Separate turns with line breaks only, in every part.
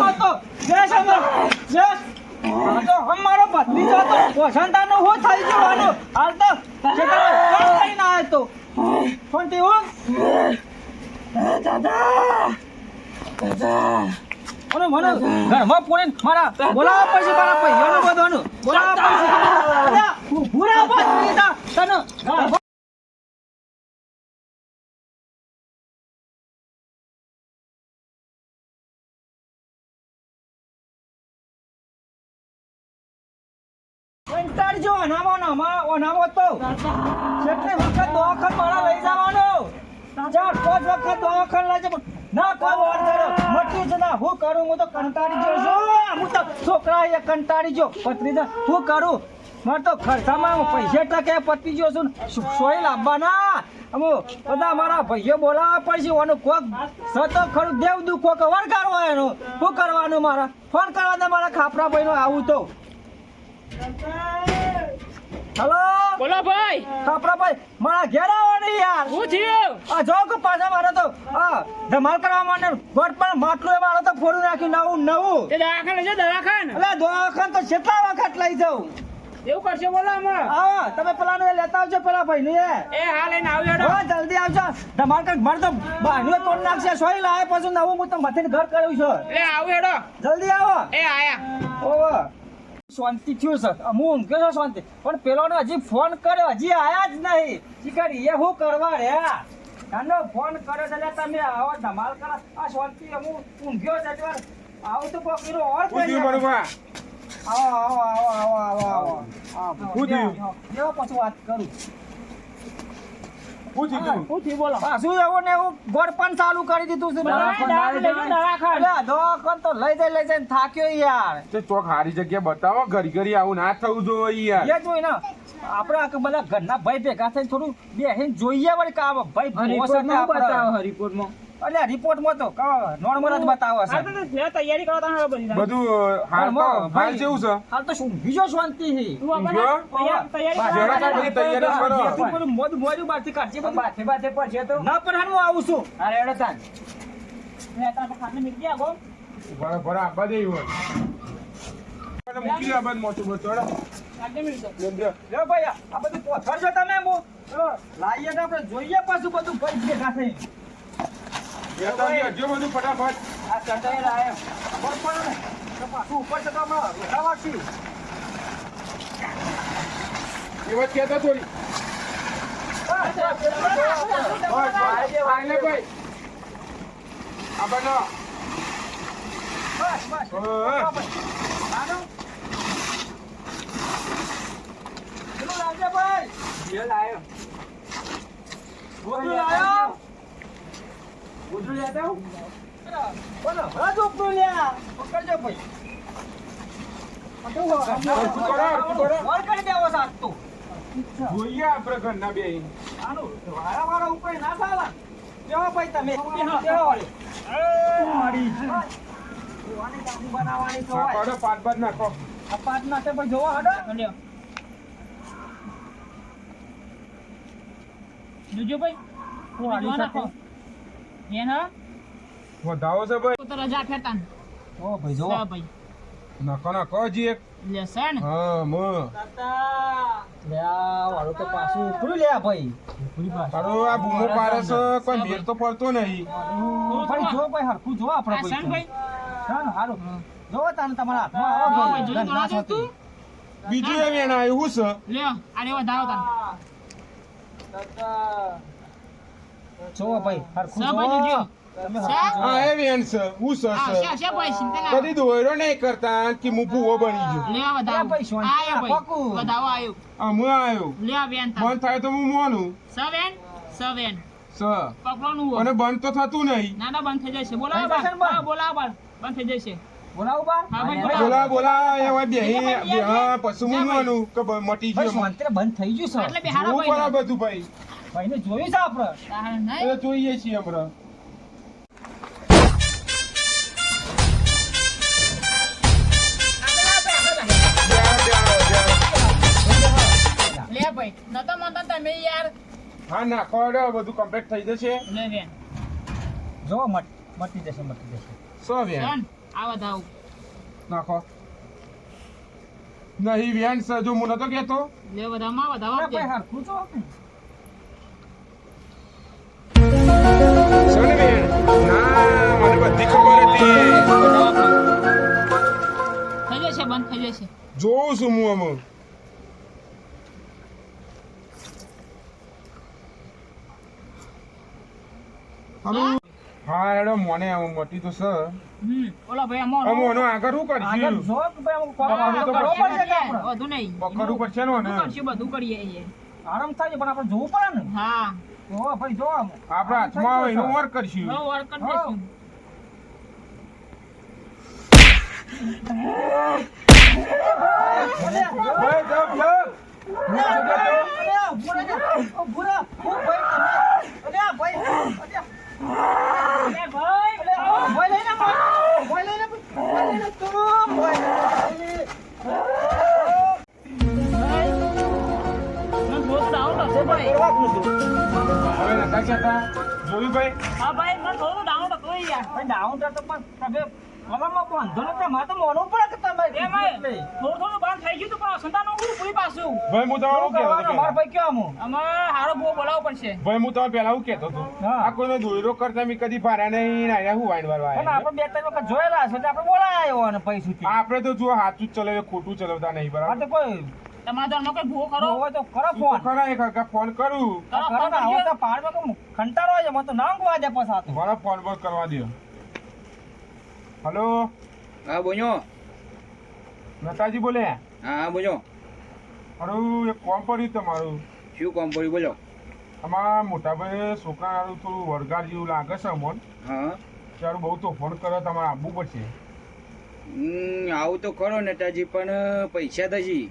આ તો હમ તો દેશ અમાર આ તો અમારો ભત્રીજો તો વસંતાનો હું થઈ જવાનું હાલ તો છેતરો કોણ કરીને આવ્યો તો? કોણ તે હું અને મને ઘરમાં પૂરીને મારા બોલાવવા પડશે મારા ભાઈઓને બધાનું. બોલાવવા પડશે. અલ્યા, ઊભું રહો તને અનામો નામા અનામો તો. કેટલી વખત દવાખાન મારા લઈ જવાનો, ચાર પાંચ વખત દવાખાન લઈ જવાનો ના વાર કરો મટી જ ના, હું કરું? હું તો કંટાળી ગયો છું. હું તો છોકરા એ કંટાળી ગયો. પત્રીજા હું કરું? મારે તો ખર્ચામાં પૈસા ટકે પતી ગયો છું સોય લાવવાના અમુ, બધા મારા ભાઈઓ બોલાવવા પડશે. ઓનું કોક સતો ખરું દેવ દુખો કે વળગાડવો એનો. શું કરવાનું મારા? ફોન દે મારા ખાપરા ભાઈનો આવું તો. હલો
બોલો ભાઈ.
ખાપરાભાઈ મારા ઘેર આવો ને યાર.
હું થયું?
આ જો કે પાછા મારે તો આ ધમાલ કરવા માંડે ગોટ પણ માટલું એ મારે તો ફોડું નાખ્યું નવું નવું.
તે દવાખાને છે દવાખાન.
એટલે દવાખાન તો કેટલા વખત લઈ જાઉં.
એવું કરશે બોલો હમણાં
હા તમે પેલા ને લેતા આવજો પેલા ભાઈ ને
એ હા લઈને આવજો
હા જલ્દી આવજો. ધમાલ કર મારે તો બાહ્યો તોડ નાખશે સોઈ લાય પછી નવું હું તો મથે ઘર કર્યું છું.
એ આવો હેડો.
જલ્દી આવો.
એ આયા.
ઓવો શાંતિ થયું સર હું ઊંઘ્યો છું શાંતિ. પણ પેલોને હજી ફોન કર્યો. હજી આયા જ નહીં. શીખર એ શું કરવા રહ્યા કાનો ફોન કર્યો છે એટલે તમે આવો ધમાલ કરો. આ શાંતિ હું ઊંઘ્યો છે એટલે આવું તો કોક ઓર
શું
આવો આવો આવો આવો આવો આવો આવો? જેવો પછી વાત કરું.
બોલો.
પાછું એવું ને એવું ગોળ ચાલુ કરી દીધું છે.
દવાખાને લઈ
તો જઈ લઈ જાય થાક્યો યાર.
તે ચોક હારી જગ્યા બતાવો ઘરી ઘરી આવું ના થવું જોઈએ યાર.
એ જોઈ ને. આપણે બધા ઘરના ભાઈ ભેગા થઈને થોડું બેસીને જોઈએ વળી કામ ભાઈ ભૂવો છે આપણે.
રિપોર્ટમાં
તો નોર્મલ જ બતાવો છે.
તૈયારી કરો તમે બધી
બધું હાલ તો હાલ જેવું છે.
હાલ તો શું બીજો શાંતિ છે.
તું આગળ તૈયારી કરો.
કાંઈ બધી તૈયારી કરો.
જેથી પેલું મોઢું મોઢું બહારથી કાઢજે બધું. ના પર હું આવું છું.
લે, તારા ખાટલે ખાને દે આગો.
બરાબર બરાબર આબા દે હોય. એટલે મૂકી આબા મોટું બધું ચડો.
ભાઈ આ બધું પોથરજો તમે લાઈએ ને આપણે જોઈએ પાછું બધું ભાઈ ભેગા થઈ
લેતા આવજે, હજુ બધું ફટાફટ.
આ ચટાઈ લાયા. પાછું ઉપર જતા રોટા વાગશે.
એ વાત કહેતા થોડી
બસ, બસ,
ભાઈ. હા.
લાયો? પકડજો ભાઈ.
જોઈએ આપણે ઘરના બે
વારા વારા ઉપર ના ચાલે. કેવો ભાઈ તમે? બનાવવાની તો.
બાદ નાખો
આ પાંચ નાખે જોવો હડો.
જોજો ભાઈ નાખો. એન?
વધાવો છે ભાઈ
તો રજા ફેરતા
ઓ ભાઈ
જો ભાઈ.
નકો નકો જી એક
લે, છે ને?
હા મ
લે આ વાળો તો પાછું ઉપડ્યું લે આ ભાઈ.
તારો આ બૂમો પાડે છે કોઈ ભેર તો પડતો નહીં
ભાઈ જો ભાઈ હરખું જો આપણે
ભાઈ છે
ભાઈ.
ભાઈ?
હારો જો તાને તમારા હાથમાં આવો ભાઈ.
જો
તો
જોજો તું.
બીજું એ વેણ એવું છે
લ્યો, આને વધાવો ધાવો તાન.
જોવો ભાઈ હરખું? હરખું
હા
જોવો.
એ હું
ના
કદી દોયરો નહીં કરતા કે હું ભૂવો બની ગયો
લે વધાવો.
અરે ભાઈ, શાંતિ
આયો ભાઈ.
રાખો.
આયો. લે બેન.
બંધ થાય તો હું મોનું
સવેન, સવેન.
સ
પકડવાનું
અને બંધ તો થતું નહીં
ના ના બંધ થઈ જશે બોલાવો? હા બોલાવો બાર. બંધ થઈ જશે
બોલાવો બાર?
હા, ભાઈ,
બોલા બોલા એ હોય બે- હા પછી મોનું કે મટી ગયો
શાંતિને બંધ થઈ ગયું છે
એટલે બેહારો ભાઈ
બધું ભાઈ
ભાઈને જોયું છે આપણે?
જોઈએ છીએ હમણાં
ભાઈ નતો મનતો તમે યાર.
હા નાખો બધું કમ્પ્લીટ થઈ જશે.
લે બેન
જો મટ- જશે મટી જશે.
સો વેન
ચાલ આ વધાવું.
નાખો. નહીં વેન છે જો હું નતો કહેતો.
લે વધાવમાં બધા
અરે હરખું
બધી ખબર હતી.
થઈ જશે બંધ થઈ જશે.
જોઉં છું હું આમાં. હવે હા હેડો મને આમ મોટી તો છે.
ભાઈ અમો
આગળ
આગળ જો ભાઈ તો કે આપણે?
વધુ નહીં.
ને
કરશું બધું કરીએ એ.
આરામ થાય પણ આપણે જોવું પડે ને.
હા.
ભાઈ જો.
આપણા હાથમાં આવે એનું વર્ક કરશું.
વર્ક કરી
જોયું ભાઈ
હા ભાઈ મને થોડું ડાઉન હતું યાર
ભાઈ, ડાઉન તો પણ તમે કલમમાં બાંધો ને તમારે તો મોનો પડે કે તમે
એ ભાઈ
એટલે.
થોડું થોડું બંધ થઈ ગયું તો પણ સંતાનો હું પૂરી પાછું.
ભાઈ હું તમારું
શું
કહેતો
કરવાનું? મારા ભાઈ કેવા હું?
અમારે હારો બો બોલાવ પડશે.
ભાઈ હું તમારે પહેલા હું કહેતો હતો.
હા.
આ કોઈનો દોયરો કરતા મેં કદી ભાર્યા નહીં નાયા હું વાઈન વાળવા
પણ આપણે બે ત્રણ વખત જોયેલા છે આપણે બોલાયા આવ્યો અને પૈસુથી.
આપણે તો જો સાચું જ ચલાવે ખોટું ચલાવતા નહીં
આ
બરાબર
તો કોઈ
તમારા ઘરમાં કોઈ ભૂવો કરો
હોય તો કરો
તું
ફોન.
તો એક ફોન કરું?
કરો તો પહાડમાં કોઈ કંટાળો આવે મને તો ના વાગે પાછા
મારા ફોન પર કરવા દો હલો?
હા બોલો.
નતાજી બોલે?
હા હા બોલો.
મારું એક કોમ પડ્યું તમારું.
શું કોમ પડ્યું બોલો.
અમારા મોટાભાઈ છોકરા હારું થોડું વળગાડ જેવું લાગે છે અમોન.
હા.
ત્યારે બહુ તો ફોન કરે તમારે આવવું પડશે.
આવું તો ખરો નેતાજી પણ પૈસા થશી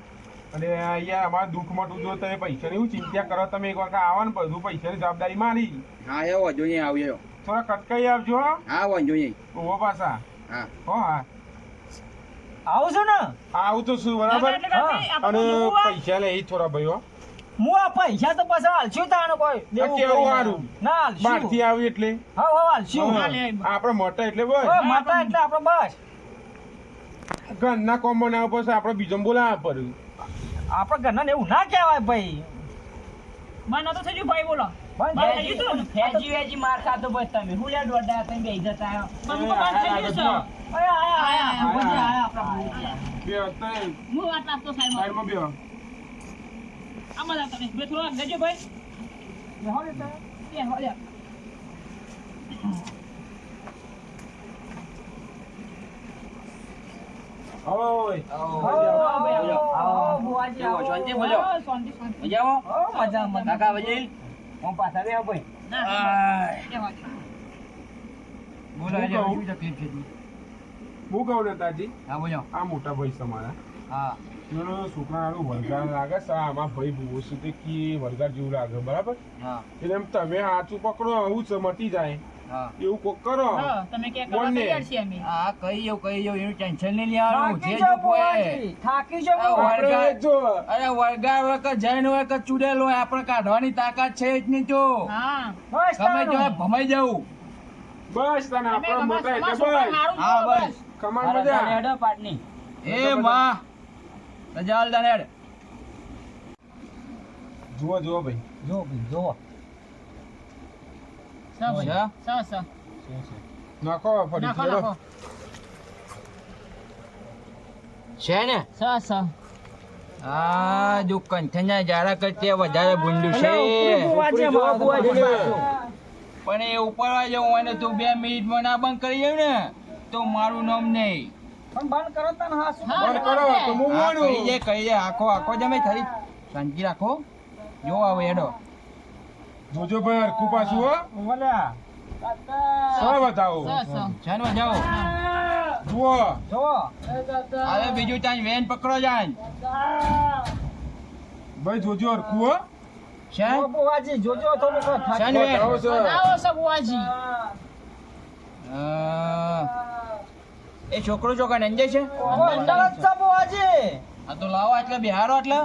અને અહીંયા અમારે દુઃખ મટું જો તમે પૈસાની એવું ચિંતા કરો તમે એક વખત આવો ને બધું પૈસાની જવાબદારી મારી.
હા એ વાંધો નહીં આવજો.
થોડા કટકાઈ આવજો હો.
હા વાંધો નહીં.
ઓવો પાછા.
હા.
હા.
આવું છું ને.
આવું તો શું બરાબર? અને. પૈસા લે થોડા ભાઈઓ. હું
આ પૈસા તો પાછા હાલશું તાનો કોઈ
કેવું. હારું?
ના હાલશું.
બહારથી આવી એટલે?
હા હા હાલશું.
આપણે મોટા એટલે બસ
મોટા એટલે આપણે બસ.
ઘરના કોમ્બો ના ઉપર આપણે બીજો બોલાવવા પડ્યું.
આપણે ઘરના ને એવું ના કહેવાય ભાઈ.
મને તો થઈ ગયું ભાઈ બોલો. તું?
વેજી માર ખાતો ભાઈ તમે હું લે દોડા તમે બેહી જતા આવો.
બધું તો બંધ થઈ ગયું છે
અરે આયા આયા
આયા,
આયા.
આયા આપણા
બે અત્યારે
હું વાત નાખતો સાઈડમાં
સાઈડમાં બે
આમાં તમે બે થોડા લેજો ભાઈ. એ લે.
ઓય
આવો, ભાઈ, આવો. આવો, ભુવાજી,
કેવો,
આવો.
શાંતિ બોલો?
હા, શાંતિ શાંતિ
મજામાં
મજા મજા
કાકા વજીલ
હું પાછા બેહો ભાઈ.
ના એ
હું કહું?
શું તકલીફ છે જી?
હું
બોલો.
આ મોટા ભાઈ તમારા
હા.
એનો છોકરા હારું વળગાડ લાગે આમાં ભાઈ ભૂવો છે તે કી વળગાડ જેવું લાગે બરાબર?
હા.
એટલે એમ તમે હાચું પકડો આવું છે મટી જાય. એવું કોક કરો.
તમે કે કરવા તૈયાર છીએ અમે.
હા કહી જાઉં કહી જાઉં એનું ટેન્શન નહીં લેવાનું. જે
જો
જોવું
થાકી
જો
વળગા
જો
અરે વળગા હોય જૈન હોય કે ચુડેલ હોય આપણે કાઢવાની તાકાત છે જ નહીં જો
હા.
બસ
તમે જો ભમાઈ જાવ
બસ તને આપણે મોટા એટલે બસ.
હા બસ.
કમાન મજા.
એ માં રજાલ દાનેડ
જુઓ જુઓ ભાઈ.
જો ભાઈ, જો.
નાખો ફરી.
નાખો.
છે ને?
સ, સ.
આ જો કંઠના જાડા કરતે વધારે ભૂંડું છે. પણ એ ઉપરવા જવું હોય ને તું બે મિનિટમાં ના બંધ કરી જાય ને તો મારું નામ નહીં.
પણ બંધ કરો તને હા
બંધ કરો? તો હું
હા, કહી દે કહી દે આખો આખો જમે થરી. શાંતિ રાખો. જો આવે એડો
જોજો ભાઈ હરખું પાછું હો.
બોલ્યા.
સર બતાવો.
સ, સ.
છે જુઓ. હવે બીજું ત્યાં વેન પકડો જાય
ભાઈ જોજો હરખું હો.
છે
બુવાજી જોજો થોડુંક. થાક-
છે ને બેન?
બતાવો છો.
બતાવો છો બુવાજી.
એ છોકરો છોકરા નંજે છે. આ તો લાવો એટલે બિહારો એટલે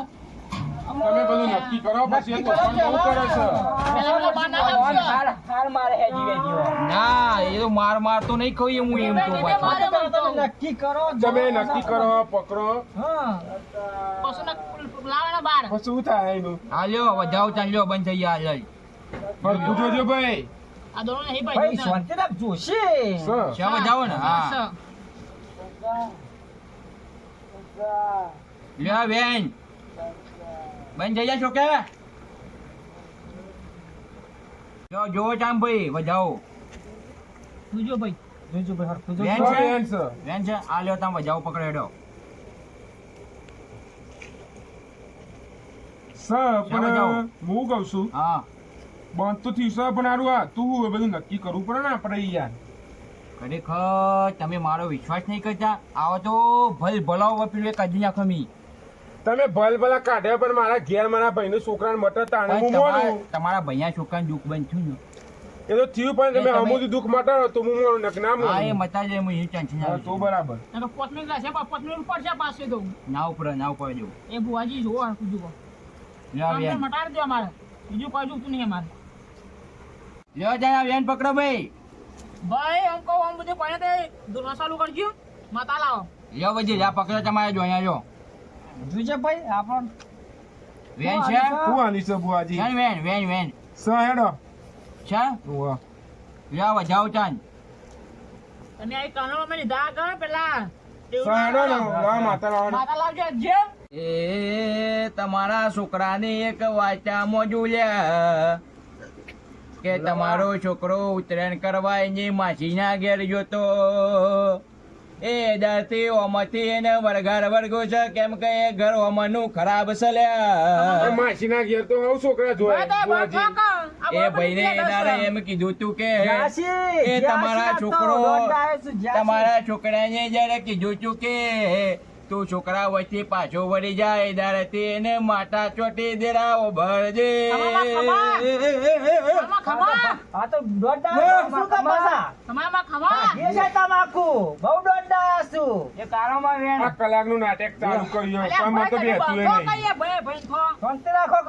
તમે બધું નક્કી કરો પછી તોફાન બહુ કરે છે.
ના
એ તો માર માર તો નહીં કહી હું એમ તો.
નક્કી કરો
તમે નક્કી કરો પકડો. પછી શું થાય એનું?
હા લ્યો વધાવો ચાલ લ્યો બંધ થઈ ગયા લઈ.
પણ જોજો ભાઈ.
આ દોનો નહીં
ભાઈ શાંતિ રાખ જોશી.
સર
શા ને હા.
હા
લ્યો બેન. બંધ થઈ ગયા છોકરા જો જોવો ચામ ભાઈ વધાવો.
જોજો ભાઈ.
જોજો ભાઈ હરખું.
બેન
સર,
છે?
બેન.
બેન છે? આ લ્યો તમે વધાવો પકડેડો
સર? પણ હું કહું છું
હા.
બંધ તો થયું સર પણ આરું આ તું હવે બધું નક્કી કરવું પડે ને આપણે યાર.
ખરેખર તમે મારો વિશ્વાસ નહીં કરતા? આવો તો ભલ ભલાવો પેલું એક કાઢી નાખો મી.
તમે ભલ ભલા કાઢ્યા પણ મારા ઘેર મારા ભાઈનું છોકરાને મટર તાણે હું
તમારા
મોનું
તમારા ભૈયા છોકરાને દુઃખ બંધ થયું ને.
એ તો થયું પણ તમે અમુક દુઃખ મટાડો તો હું મોનું નક ના
હા એ
મોનું
મતા જાય હું એ ટેન્શન
આવે તો બરાબર.
નકર પોતમી રહેશે પણ પોતમી ઉપર છે પાસે તો.
ના ઉપર ના ઉપર જો
એ બુવાજી
જો
આ તો
બેન
મટાડી અમારે. બીજું કોઈ જોતું નહીં અમારે.
લ્યો જાય આ બેન પકડો ભાઈ.
ભાઈ આમ કહું આમ બધું કોઈ દે દુર્વા ચાલુ કરજો માતા લાવો
લ્યો બજી લ્યા પકડો તમારે જો અહીંયા જો
જોજે ભાઈ આપણ
વેન છે?
હું આની છે બુઆજી
છે ને વેન વેન વેન
સર હેડો?
છે?
ઉવા.
લ્યો જાઓ ચાન
તમે આ કાનો અમે લીધા આગળ પેલા.
સર હેડો ને? માતા લાવો
માતા લાવજો જે
એ તમારા છોકરાને એક વાચામાં જોલ્યા કે તમારો છોકરો ઉત્તરાયણ કરવા એની માસીના ઘેર જોતો. એ દરથી ઓમાંથી એને વરઘાર વર્ગો છે. કેમ કે એ ઘર ઓમનું ખરાબ
પણ
સલ્યા
માસીના ઘેર તો હું છોકરા જોયા
એ ભાઈને એનારે એમ કીધું તું કે એ તમારા છોકરો
તમારા છોકરા ને જ્યાંશી.
તમારા છોકરાને જયારે કીધું તું કે તું છોકરા વચ્ચે પાછો વળી જાય દારેથી તેને માટા ચોટી દેરાવો ભરજે.
આ તો દોડતા શું કામ પાછા?
ખમામાં
એ છે તમાકુ બહુ દોડતા છું એ કારોમાં વેણ
આ કલાકનું નાટક ચાલુ કર્યું પણ નહીં.
ભાઈ, ભાઈ.
શાંતિ રાખો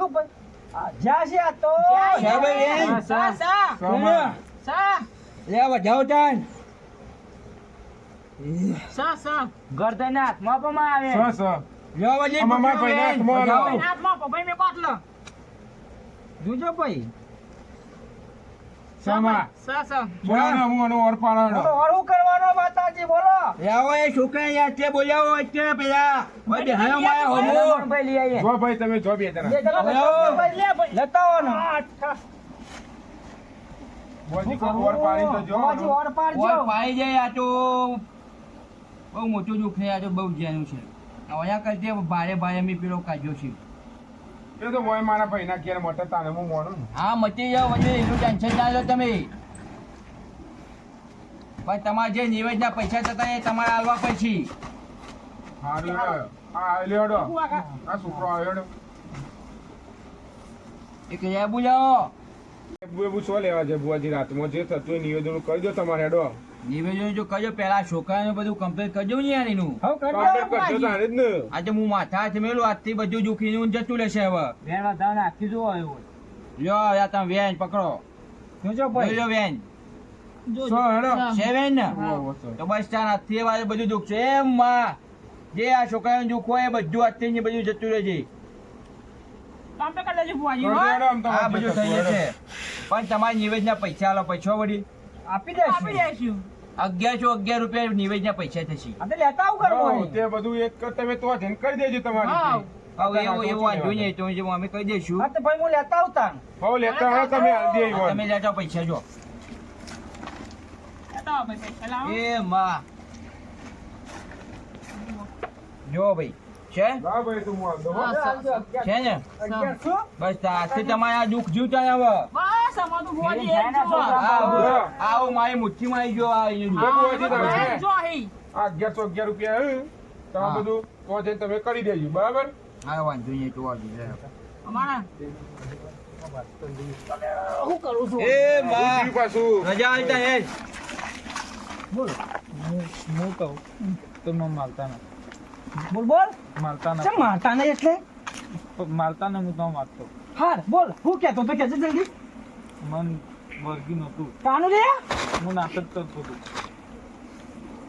આ તો
સા, સા, સા,
લે
સા, સા.
ગરદનના હાથમાં પણ આવે
વજી
આમાં મારા
પકડો
ભાઈના
બેન.
હાથમાં. આલો.
હાથમાં પપ્પાએ મેં બાટલો.
જોજો ભાઈ.
સમા?
સા, સા.
બોલો ને હું. આનો ઓર પાડો
તો હળવું કરવાનો માતાજી બોલો.
લાવો એ છોકરા યાર તે બોલાવો વચ્ચે પેલા ઓય બેહાયો માયા હોમો.
ભાઈ લઈ આવીએ.
જો ભાઈ તમે જો બે જણા.
ભાઈ લે ભાઈ. લેતા આવો
બોજી ઓર પાડી તો જો.
બાજુ ઓર પાડજો
ઓય પાઈ જાય આ તો. બહુ મોટું દુઃખ ને આજે બહુ જેનું છે. અહીંયા કરતી ભારે ભારે મેં પેલો કાઢ્યો છે.
એ તો હોય મારા ભાઈના ઘેર મટર તાને હું મોડું
હા મચી જાઓ વચ્ચે એનું ટેન્શન ના લો તમે. પણ તમારા જે નિવેદના પૈસા થતા એ તમારે આલવા પછી એક લે બોલાવો
એ બુએ બુ શું લેવા. છે બુઆજી રાતમાં જે થતું નિવેદન કરી દો તમારે હેડો
નિવેદન જો કરજો પેલા છોકરાને બધું કમ્પ્લીટ કરજો ને યાર એનું.
જ
આજે હું માથા હાથ મેલું આજથી બધું દુખીને જતું લેશે હવે.
વેન વધારે નાખી જો આવ્યો
લ્યો યાર તમે વેન પકડો.
જોજો ભાઈ.
લ્યો વેન
જો,
વેન ને? તો બસ તાર આજથી એ બધું દુઃખ છે એમ માં જે આ છોકરાનું દુઃખ હોય એ બધું આજથી ને બધું જતું પણ તમારી નિવેદના પૈસા આલો પૈસા વળી.
આપી
આપી
દેશું.
અગિયારસો અગિયાર રૂપિયા નિવેદના પૈસા થશે.
આ લેતા આવું કરવું
તે બધું એક તમે તો કરી દેજો તમારી
હવે એવું એવું વાંધો નહીં તો જે અમે કહી દઈશું.
હા તો ભાઈ હું લેતા આવતા
હો લેતા હો તમે હાલ દે
તમે લેતા પૈસા જો.
લેતા આવો પૈસા લાવો.
એ માં. જો ભાઈ. છે. છે ને? બસ આજથી તમારે આ દુઃખ જીવતા ને હવે.
બસ, અમારું
એ
જો.
આવો મારી મુઠ્ઠીમાં આવી ગયો આ જો.
અહીં.
આ અગિયારસો અગિયાર રૂપિયા તમે બધું પહોંચે તમે કરી દેજો બરાબર?
હા વાંધો નહીં તો વાંધો નહીં.
અમારા?
હું કરું છું?
એ માં
પાછું.
રજા હે.
બોલ.
હું કહું. તો માલતા ના
બોલ બોલ.
મારતા
ચમ મારતા ના એટલે?
મારતા ને હું તો મારતો
હાર બોલ. હું કહેતો તો કહેજે જલ્દી.
મન વર્ગી નતું
કાનું રે?
હું નાટક કરતો હતો.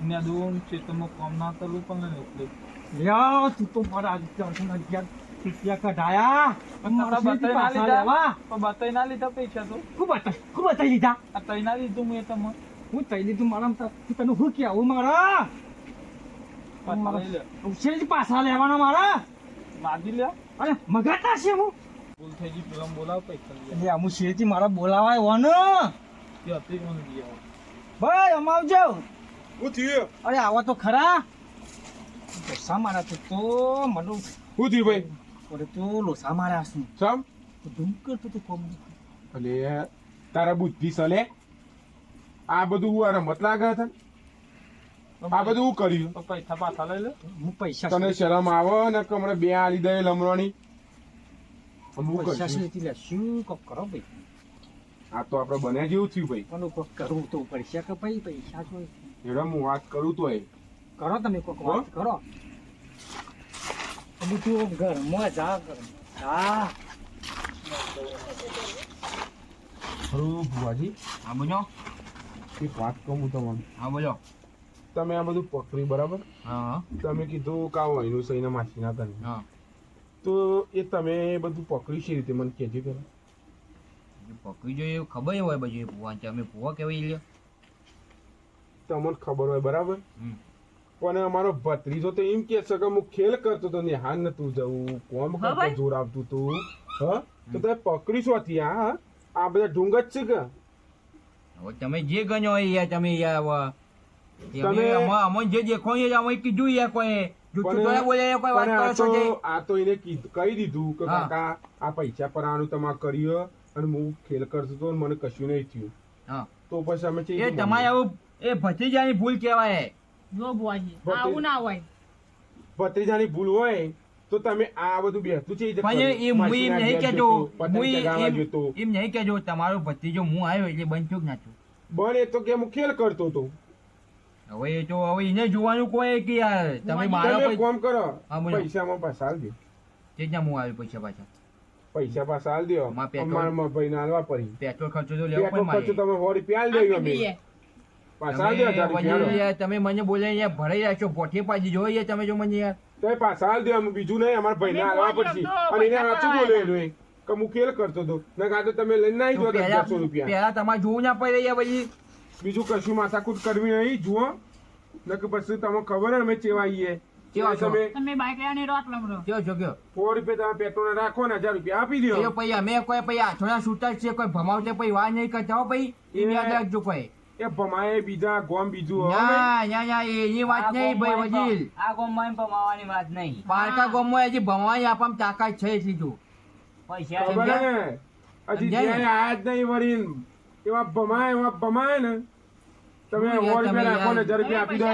ને દોન ખેતરમાં કામ ના કરવું પણ એટલે
યા તું તો મારા આજે ત્રણસો ને અગિયાર રૂપિયા કઢાયા.
તારા ના લીધા. ના પૈસા તો.
ખૂબ ખૂબ બતાઈ લીધા.
આ તઈ ના લીધું મેં તમને.
હું તઈ લીધું મારા તું તને હું કહેવું મારા?
લે.
શેઠી પાછા લેવાના મારા.
માગી લે.
અરે મગાતા છે હું.
ભૂલ થઈ ગઈ પેલા બોલાવ પૈસા
એટલે અમુક શેઠી મારા બોલાવાય વન
કે હતી મને ગયા આવો
ભાઈ અમાવજો
શું થયું?
અરે આવા તો ખરા. લોસા મારા તો તો મને
હું થયું ભાઈ?
ઓરે તો લોસા મારા છું.
સમ?
તો ધૂમ કરતો તો કોમ
અલે તારા બુદ્ધિ સલે. આ બધું હું આ રમત લાગે છે આ બધું હું કર્યું?
પૈસા પાછા લઈ લે
હું પૈસા
તને શરમ આવે ને કે હમણાં બે આલી દે લમણવાની હું
પૈસા લેતી લે શું કોક કરો ભાઈ?
આ તો આપણે બને જેવું થયું ભાઈ.
પણ કોક કરવું તો પૈસા કે ભાઈ? પૈસા જો
એડા હું વાત કરું તો એ.
કરો તમે કોક વાત કરો. બધું ઘર ઘરમાં જા કર હા
ખરું ભુવાજી.
હા બોલો.
એક વાત કહું હું તમને.
હા બોલો.
તમે આ બધું પકડ્યું બરાબર? તમે કીધું કાં વહીનું સહીને માસીના તને તો એ તમે બધું પકડ્યું છે રીતે મને કહેજો પેલા
પકડી જોઈએ ખબર હોય બધું એ પુવા છે અમે પુવા કેવાય લ્યો.
તમને ખબર હોય બરાબર. પણ અમારો ભત્રીજો તો એમ કે છે કે હું ખેલ કરતો તો નિહાન નતું જવું. કોમ કરતો જોર આવતું તું. હ? તો તમે પકડી શું હતી આ બધા ઢુંગ જ છે કે?
તમે જે ગણ્યો હોય યાર તમે યાર
તમે-
અમે અમે જે દેખો એ અમે કીધું યાર કોઈ. જૂઠું
પણ-
તો ના બોલે યાર કોઈ વાત
પણ
કરો
આ તો એને કહી દીધું કે કાકા આ પૈસા પર આનું તમારે કર્યો અને હું ખેલ કરતો તો મને કશું નહીં થયું. તો પછી અમે
એ તમારે આવું એ ભત્રીજાની ભૂલ કહેવાય.
જો બુઆજી આવું ના હોય.
ભત્રીજાની ભૂલ હોય તો તમે આ બધું બેસતું છે
એમ નહીં એમ કહેજો તમારો ભત્રીજો હું આવ્યો એટલે બનચુક ના છું
બન એ તો કે હું ખેલ કરતો હતો.
હવે એ તો હવે એને જોવાનું કોઈ કે યાર તમે મારા
કોમ કરો. પૈસામાં પાછા આલજો દો.
તે જ હું આવ્યો પૈસા પાછા?
પૈસા પાછા આલ દો.
અમારા
ભાઈ ના આલવા પડી.
પેટ્રોલ ખર્ચો તો લેવો પણ
ખર્ચો
મારે.
તમે સો રૂપિયા આલ દેજો અમે પાછા આલ
તમે મને બોલે યાર ભરાઈ રાખશો પોઠે પાજી જોઈએ તમે જો મને યાર.
તો પાછા આલ દો અમે બીજું નહીં અમારા ભાઈ ના
બોલી
પડશે. અને એને સાચું
પડાયા.
બોલે એનું એ કે હું ખેલ કરતો તો. ના કાં તો તમે લઈને આવી
પહેલા
દોઢસો રૂપિયા.
પહેલા તમારે જોવું ના પડે યાર પછી
બીજું કશું માથાકૂટ કરવી નહીં. જુઓ. ને પછી તમને ખબર હે અમે ચેવા આવીએ
ચેવા છો?
તમે
તમે લઈને રોટ લમડો
કયો છો કયો
સો રૂપિયા તમે પેટ્રોલ રાખો ને હજાર રૂપિયા આપી
એ પછી અમે કોઈ પછી આઠોના છૂટા છે કોઈ ભમાવતે પછી વાત નહીં કરતા હો પછી એ
એ-
યાદ રાખજો કોઈ.
એ ભમાએ બીજા ગોમ બીજું
ના ના ના એની વાત નહીં ભાઈ વજીલ
આ ગોમાં પમાવાની વાત નહીં.
પારકા ગામમાં હજી ભમાવાની આપવામાં તાકાત છે એટલી જો
પૈસા
હજી આયા જ નહીં વળી એવા ભમાય એવા ભમાય ને તમે સો રૂપિયા રાખો ને? હજાર રૂપિયા આપી દો
ને.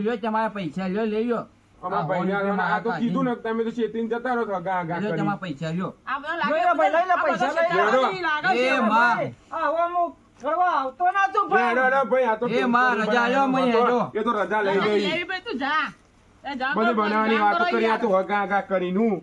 લ્યો તમારા પૈસા લ્યો લઈ લ્યો આ
તો કીધું ને તમે તો શેતીને જતા રહો છો આગા આગા કરી.
તમારા પૈસા લ્યો
આ
લઈ લે પૈસા લઈ લે.
શેતાની લાગે છે.
એ માં.
આ કરવા આવતો ના તું
ભાઈ, આ તો
એ માં,
બધું
રજા લ્યો,
બનાવવાનું
હેડો.
એ તો રજા લઈ ગઈ
જા
બધું બનાવવાની વાતો
કરી
આ તો હગા હગા કરીને
આ